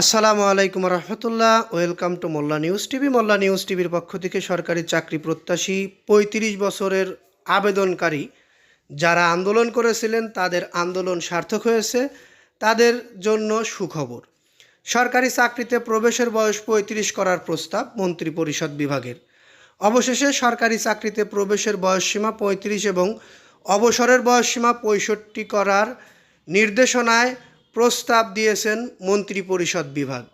আসসালামু আলাইকুম রহমতুল্লাহ, welcome to Molla news TV. Molla news টিভির পক্ষ থেকে সরকারি চাকরি প্রত্যাশী পঁয়ত্রিশ বছরের আবেদনকারী যারা আন্দোলন করেছিলেন, তাদের আন্দোলন সার্থক হয়েছে, তাদের জন্য সুখবর। সরকারি চাকরিতে প্রবেশের বয়স পঁয়ত্রিশ করার প্রস্তাব মন্ত্রী পরিষদ বিভাগের। অবশেষে সরকারি চাকরিতে প্রবেশের বয়সসীমা পঁয়ত্রিশ এবং অবসরের বয়সসীমা পঁয়ষট্টি করার নির্দেশনায় প্রস্তাব দিয়েছেন মন্ত্রিপরিষদ বিভাগ।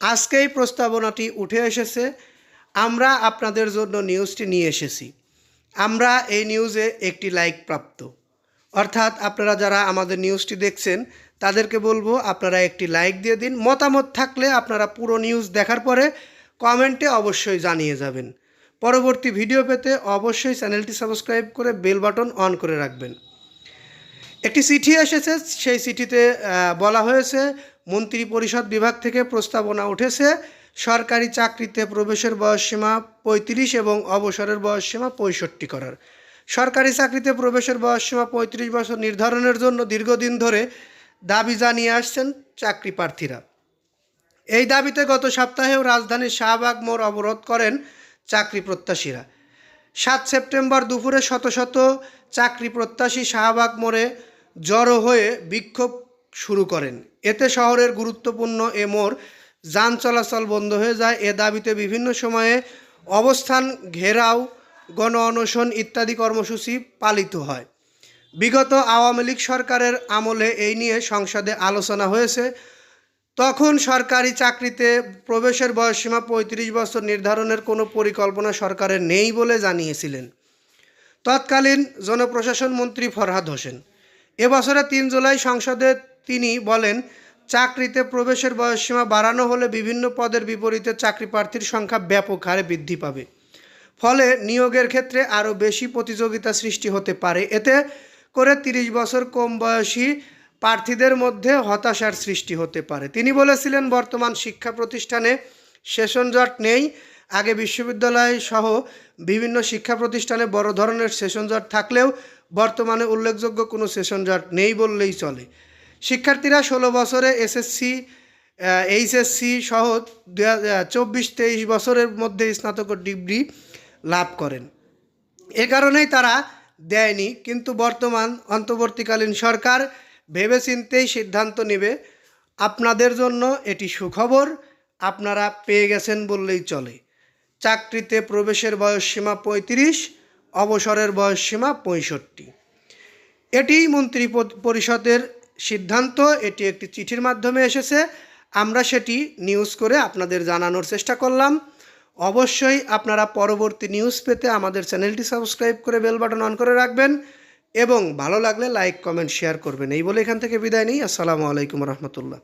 আজকেই প্রস্তাবনাটি উঠে এসেছে। আমরা আপনাদের জন্য নিউজটি নিয়ে এসেছি। আমরা এই নিউজে একটি লাইক প্রাপ্ত। অর্থাৎ আপনারা যারা আমাদের নিউজটি দেখছেন, তাদেরকে বলব আপনারা একটি লাইক দিয়ে দিন। মতামত থাকলে আপনারা পুরো নিউজ দেখার পরে কমেন্টে অবশ্যই জানিয়ে যাবেন। পরবর্তী ভিডিও পেতে অবশ্যই চ্যানেলটি সাবস্ক্রাইব করে বেল বাটন অন করে রাখবেন। একটি চিঠি এসেছে, সেই চিঠিতে বলা হয়েছে মন্ত্রী পরিষদ বিভাগ থেকে প্রস্তাবনা উঠেছে, সরকারি চাকরিতে প্রবেশের বয়সসীমা পঁয়ত্রিশ এবং অবসরের বয়সসীমা পঁয়ষট্টি করার। সরকারি চাকরিতে প্রবেশের বয়সসীমা পঁয়ত্রিশ বছর নির্ধারণের জন্য দীর্ঘদিন ধরে দাবি জানিয়ে আসছেন চাকরি প্রার্থীরা। এই দাবিতে গত সপ্তাহেও রাজধানীর শাহবাগ মোড় অবরোধ করেন চাকরি প্রত্যাশীরা। সাত সেপ্টেম্বর দুপুরে শত শত চাকরি প্রত্যাশী শাহবাগ মোড়ে জড়ো হয়ে বিক্ষোভ শুরু করেন। এতে শহরের গুরুত্বপূর্ণ এ মোড় যান চলাচল বন্ধ হয়ে যায়। এ দাবিতে বিভিন্ন সময়ে অবস্থান ঘেরাও, গণ অনশন ইত্যাদি কর্মসূচি পালিত হয়। বিগত আওয়ামী লীগ সরকারের আমলে এই নিয়ে সংসদে আলোচনা হয়েছে। তখন সরকারি চাকরিতে প্রবেশের বয়সসীমা পঁয়ত্রিশ বছর নির্ধারণের কোনো পরিকল্পনা সরকারের নেই বলে জানিয়েছিলেন। তৎকালীন জনপ্রশাসন মন্ত্রী ফরহাদ হোসেন। এবছরে তিন জুলাই সংসদে তিনি বলেন, চাকরিতে প্রবেশের বয়সসীমা বাড়ানো হলে বিভিন্ন পদের বিপরীতে চাকরি প্রার্থীর সংখ্যা ব্যাপক হারে বৃদ্ধি পাবে। ফলে নিয়োগের ক্ষেত্রে আরও বেশি প্রতিযোগিতা সৃষ্টি হতে পারে। এতে করে তিরিশ বছর কম বয়সী প্রার্থীদের মধ্যে হতাশার সৃষ্টি হতে পারে। তিনি বলেছিলেন, বর্তমান শিক্ষা প্রতিষ্ঠানে সেশন জট নেই। আগে বিশ্ববিদ্যালয় সহ বিভিন্ন শিক্ষা প্রতিষ্ঠানে বড় ধরনের সেশন জট থাকলেও বর্তমানে উল্লেখযোগ্য কোনো সেশন জট নেই বললেই চলে। শিক্ষার্থীরা ষোলো বছরে এসএসসি এইচএসসি সহ চব্বিশ, তেইশ বছরের মধ্যে স্নাতক ডিগ্রি লাভ করেন। এ কারণেই তারা দেয়নি, কিন্তু বর্তমান অন্তর্বর্তীকালীন সরকার ভেবেচিন্তেই সিদ্ধান্ত নেবে, আপনাদের জন্য এটি সুখবর, আপনারা পেয়ে গেছেন বললেই চলে। চাকরিতে প্রবেশের বয়সসীমা পঁয়ত্রিশ অবসরের বয়সসীমা পঁয়ষট্টি। এটিই মন্ত্রী পরিষদের সিদ্ধান্ত। এটি একটি চিঠির মাধ্যমে এসেছে। আমরা সেটি নিউজ করে আপনাদের জানানোর চেষ্টা করলাম। অবশ্যই আপনারা পরবর্তী নিউজ পেতে আমাদের চ্যানেলটি সাবস্ক্রাইব করে বেল বাটন অন করে রাখবেন এবং ভালো লাগলে লাইক কমেন্ট শেয়ার করবেন। এই বলে এখান থেকে বিদায় নিই। আসসালামু আলাইকুম রহমতুল্লাহ।